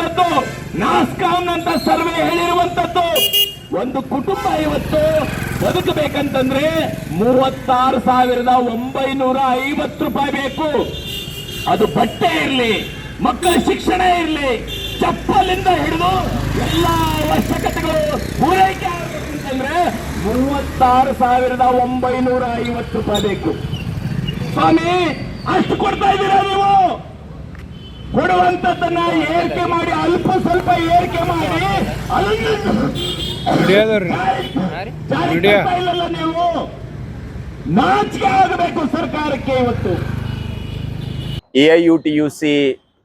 ಹೇಳಿರುವಂತದ್ದು ನಾಸ್ಕಾಮ್ ಅಂತ ಸರ್ವೆ ಹೇಳಿರುವಂತದ್ದು ಒಂದು ಕುಟುಂಬ ಇವತ್ತು ಬದುಕಬೇಕಂತಂದ್ರೆ ಮೂವತ್ತಾರು ಸಾವಿರದ ಒಂಬೈನೂರ ಐವತ್ತು ರೂಪಾಯಿ ಬೇಕು. ಅದು ಬಟ್ಟೆ ಇರಲಿ, ಮಕ್ಕಳ ಶಿಕ್ಷಣ ಇರಲಿ, ಚಪ್ಪಲಿಂದ ಹಿಡಿದು ಎಲ್ಲ ಅವಶ್ಯಕತೆಗಳು ಪೂರೈಕೆ ಆಗಬೇಕಂತಂದ್ರೆ ಮೂವತ್ತಾರು ಸಾವಿರದ ಒಂಬೈನೂರ ಐವತ್ತು ರೂಪಾಯಿ ಬೇಕು. ಸ್ವಾಮಿ, ಅಷ್ಟು ಕೊಡ್ತಾ ಇದ್ದೀರಾ ನೀವು? ಕೊಡುವಂತದ್ದನ್ನ ಏರ್ಕೆ ಮಾಡಿ ಅಲ್ಪ ಸ್ವಲ್ಪ ಏರ್ಕೆ ಮಾಡಿ ಇಲ್ಲಲ್ಲ ನೀವು? ನಾಚಿಕೆ ಆಗಬೇಕು ಸರ್ಕಾರಕ್ಕೆ ಇವತ್ತು. ಎಐಯುಟಿಯುಸಿ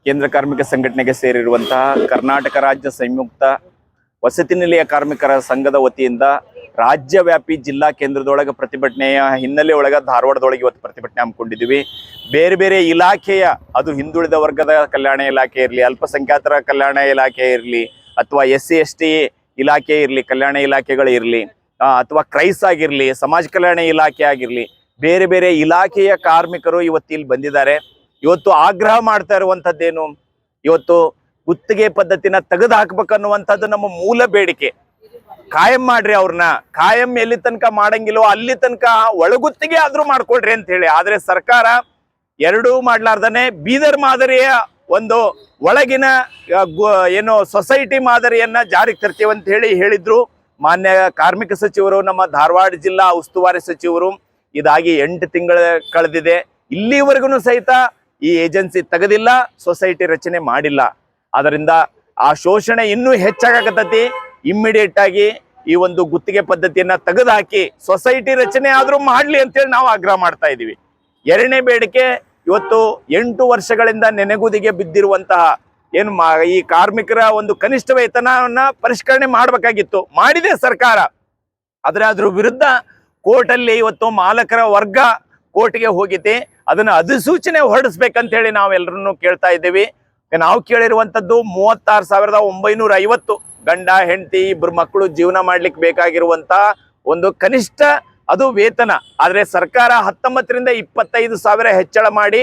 ಕೇಂದ್ರ ಕಾರ್ಮಿಕ ಸಂಘಟನೆಗೆ ಸೇರಿರುವಂತಹ ಕರ್ನಾಟಕ ರಾಜ್ಯ ಸಂಯುಕ್ತ ವಸತಿ ನಿಲಯ ಕಾರ್ಮಿಕರ ಸಂಘದ ವತಿಯಿಂದ ರಾಜ್ಯವ್ಯಾಪಿ ಜಿಲ್ಲಾ ಕೇಂದ್ರದೊಳಗೆ ಪ್ರತಿಭಟನೆಯ ಹಿನ್ನೆಲೆ ಒಳಗ ಧಾರವಾಡದೊಳಗೆ ಇವತ್ತು ಪ್ರತಿಭಟನೆ ಹಮ್ಮಿಕೊಂಡಿದ್ದೀವಿ. ಬೇರೆ ಬೇರೆ ಇಲಾಖೆಯ, ಅದು ಹಿಂದುಳಿದ ವರ್ಗದ ಕಲ್ಯಾಣ ಇಲಾಖೆ ಇರಲಿ, ಅಲ್ಪಸಂಖ್ಯಾತರ ಕಲ್ಯಾಣ ಇಲಾಖೆ ಇರಲಿ, ಅಥವಾ ಎಸ್ ಸಿ ಎಸ್ ಇಲಾಖೆ ಇರಲಿ, ಕಲ್ಯಾಣ ಇಲಾಖೆಗಳು ಇರಲಿ ಅಥವಾ ಕ್ರೈಸ್ ಆಗಿರಲಿ, ಸಮಾಜ ಕಲ್ಯಾಣ ಇಲಾಖೆ ಆಗಿರಲಿ, ಬೇರೆ ಬೇರೆ ಇಲಾಖೆಯ ಕಾರ್ಮಿಕರು ಇವತ್ತು ಇಲ್ಲಿ ಬಂದಿದ್ದಾರೆ. ಇವತ್ತು ಆಗ್ರಹ ಮಾಡ್ತಾ ಇರುವಂಥದ್ದೇನು? ಇವತ್ತು ಗುತ್ತಿಗೆ ಪದ್ಧತಿನ ತೆಗೆದು ಹಾಕ್ಬೇಕನ್ನುವಂಥದ್ದು ನಮ್ಮ ಮೂಲ ಬೇಡಿಕೆ. ಕಾಯಂ ಮಾಡ್ರಿ ಅವ್ರನ್ನ. ಕಾಯಂ ಎಲ್ಲಿ ತನಕ ಮಾಡಂಗಿಲ್ವೋ ಅಲ್ಲಿ ತನಕ ಒಳಗುತ್ತಿಗೆ ಆದ್ರೂ ಮಾಡ್ಕೊಳ್ರಿ ಅಂತ ಹೇಳಿ. ಆದ್ರೆ ಸರ್ಕಾರ ಎರಡೂ ಮಾಡ್ಲಾರ್ದನೆ ಬೀದರ್ ಮಾದರಿಯ ಒಂದು ಒಳಗಿನ ಏನು ಸೊಸೈಟಿ ಮಾದರಿಯನ್ನ ಜಾರಿಗೆ ತರ್ತೀವಿ ಅಂತ ಹೇಳಿ ಹೇಳಿದ್ರು. ಮಾನ್ಯ ಕಾರ್ಮಿಕ ಸಚಿವರು, ನಮ್ಮ ಧಾರವಾಡ ಜಿಲ್ಲಾ ಉಸ್ತುವಾರಿ ಸಚಿವರು. ಇದಾಗಿ ಎಂಟು ತಿಂಗಳ ಕಳೆದಿದೆ. ಇಲ್ಲಿವರೆಗೂ ಸಹಿತ ಈ ಏಜೆನ್ಸಿ ತೆಗೆದಿಲ್ಲ, ಸೊಸೈಟಿ ರಚನೆ ಮಾಡಿಲ್ಲ. ಅದರಿಂದ ಆ ಶೋಷಣೆ ಇನ್ನೂ ಹೆಚ್ಚಾಗತತಿ ಇಮ್ಮಿಡಿಯೇಟ್ ಆಗಿ ಈ ಒಂದು ಗುತ್ತಿಗೆ ಪದ್ಧತಿಯನ್ನ ತೆಗೆದುಹಾಕಿ ಸೊಸೈಟಿ ರಚನೆ ಆದ್ರೂ ಮಾಡ್ಲಿ ಅಂತೇಳಿ ನಾವು ಆಗ್ರಹ ಮಾಡ್ತಾ ಇದೀವಿ. ಎರಡನೇ ಬೇಡಿಕೆ, ಇವತ್ತು ಎಂಟು ವರ್ಷಗಳಿಂದ ನೆನೆಗುದಿಗೆ ಬಿದ್ದಿರುವಂತಹ ಏನು ಈ ಕಾರ್ಮಿಕರ ಒಂದು ಕನಿಷ್ಠ ವೇತನವನ್ನ ಪರಿಷ್ಕರಣೆ ಮಾಡಬೇಕಾಗಿತ್ತು. ಮಾಡಿದೆ ಸರ್ಕಾರ. ಆದ್ರೆ ಅದ್ರ ವಿರುದ್ಧ ಕೋರ್ಟಲ್ಲಿ ಇವತ್ತು ಮಾಲಕರ ವರ್ಗ ಕೋರ್ಟ್ಗೆ ಹೋಗಿದೆ. ಅದನ್ನ ಅಧಿಸೂಚನೆ ಹೊರಡಿಸ್ಬೇಕಂತ ಹೇಳಿ ನಾವೆಲ್ಲರನ್ನು ಕೇಳ್ತಾ ಇದ್ದೀವಿ. ನಾವು ಕೇಳಿರುವಂತದ್ದು ಮೂವತ್ತಾರು ಸಾವಿರದ ಒಂಬೈನೂರ ಐವತ್ತು ಗಂಡ, ಹೆಂಡತಿ ಇಬ್ಬರು ಮಕ್ಕಳು ಜೀವನ ಮಾಡ್ಲಿಕ್ಕೆ ಬೇಕಾಗಿರುವಂತ ಒಂದು ಕನಿಷ್ಠ ಅದು ವೇತನ. ಆದರೆ ಸರ್ಕಾರ ಹತ್ತೊಂಬತ್ತರಿಂದ ಇಪ್ಪತ್ತೈದು ಸಾವಿರ ಹೆಚ್ಚಳ ಮಾಡಿ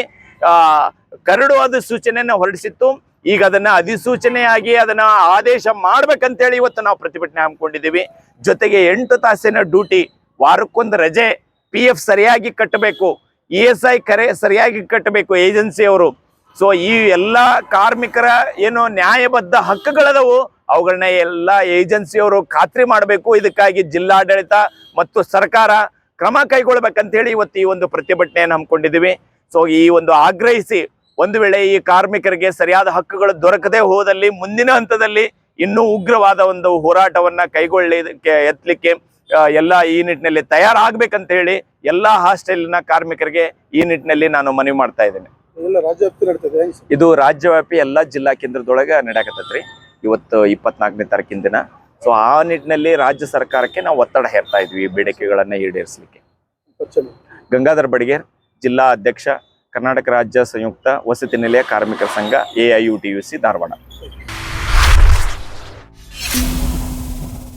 ಕರಡು ಅಧಿಸೂಚನೆಯನ್ನ ಹೊರಡಿಸಿತ್ತು. ಈಗ ಅದನ್ನ ಅಧಿಸೂಚನೆಯಾಗಿ ಅದನ್ನ ಆದೇಶ ಮಾಡ್ಬೇಕಂತೇಳಿ ಇವತ್ತು ನಾವು ಪ್ರತಿಭಟನೆ ಹಮ್ಮಿಕೊಂಡಿದ್ದೀವಿ. ಜೊತೆಗೆ ಎಂಟು ತಾಸಿನ ಡ್ಯೂಟಿ, ವಾರಕ್ಕೊಂದು ರಜೆ ಪಿ ಸರಿಯಾಗಿ ಕಟ್ಟಬೇಕು ಇ ಎಸ್ ಐ ಕರೆ, ಸರಿಯಾಗಿ ಕಟ್ಟಬೇಕು ಏಜೆನ್ಸಿಯವರು. ಸೊ ಈ ಎಲ್ಲ ಕಾರ್ಮಿಕರ ಏನು ನ್ಯಾಯಬದ್ಧ ಹಕ್ಕುಗಳದವು ಅವುಗಳನ್ನ ಎಲ್ಲ ಏಜೆನ್ಸಿಯವರು ಖಾತ್ರಿ ಮಾಡಬೇಕು. ಇದಕ್ಕಾಗಿ ಜಿಲ್ಲಾಡಳಿತ ಮತ್ತು ಸರ್ಕಾರ ಕ್ರಮ ಕೈಗೊಳ್ಬೇಕಂತ ಹೇಳಿ ಇವತ್ತು ಈ ಒಂದು ಪ್ರತಿಭಟನೆಯನ್ನು ಹಮ್ಮಿಕೊಂಡಿದ್ದೀವಿ. ಸೊ ಈ ಒಂದು ಆಗ್ರಹಿಸಿ ಒಂದು ವೇಳೆ ಈ ಕಾರ್ಮಿಕರಿಗೆ ಸರಿಯಾದ ಹಕ್ಕುಗಳು ದೊರಕದೆ ಹೋದಲ್ಲಿ ಮುಂದಿನ ಹಂತದಲ್ಲಿ ಇನ್ನೂ ಉಗ್ರವಾದ ಒಂದು ಹೋರಾಟವನ್ನ ಕೈಗೊಳ್ಳಲಿಕ್ಕೆ ಎತ್ತಲಿಕ್ಕೆ ಎಲ್ಲ ಈ ನಿಟ್ಟಿನಲ್ಲಿ ತಯಾರಾಗಬೇಕಂತ ಹೇಳಿ ಎಲ್ಲಾ ಹಾಸ್ಟೆಲ್ನ ಕಾರ್ಮಿಕರಿಗೆ ಈ ನಿಟ್ಟಿನಲ್ಲಿ ನಾನು ಮನವಿ ಮಾಡ್ತಾ ಇದ್ದೇನೆ. ಇದು ರಾಜ್ಯವ್ಯಾಪಿ ಎಲ್ಲಾ ಜಿಲ್ಲಾ ಕೇಂದ್ರದೊಳಗೆ ನಡೆಯಕತ್ತೈತ್ರಿ. ಇವತ್ತು ಇಪ್ಪತ್ನಾಲ್ಕನೇ ತಾರೀಕಿನ ದಿನ. ಸೊ ಆ ನಿಟ್ಟಿನಲ್ಲಿ ರಾಜ್ಯ ಸರ್ಕಾರಕ್ಕೆ ನಾವು ಒತ್ತಡ ಹೇರ್ತಾ ಇದ್ವಿ ಈ ಬೇಡಿಕೆಗಳನ್ನ ಈಡೇರಿಸಲಿಕ್ಕೆ. ಗಂಗಾಧರ್ ಬಡಿಗೇರ್, ಜಿಲ್ಲಾ ಅಧ್ಯಕ್ಷ, ಕರ್ನಾಟಕ ರಾಜ್ಯ ಸಂಯುಕ್ತ ವಸತಿ ನಿಲಯ ಕಾರ್ಮಿಕರ ಸಂಘ, ಎ ಧಾರವಾಡ.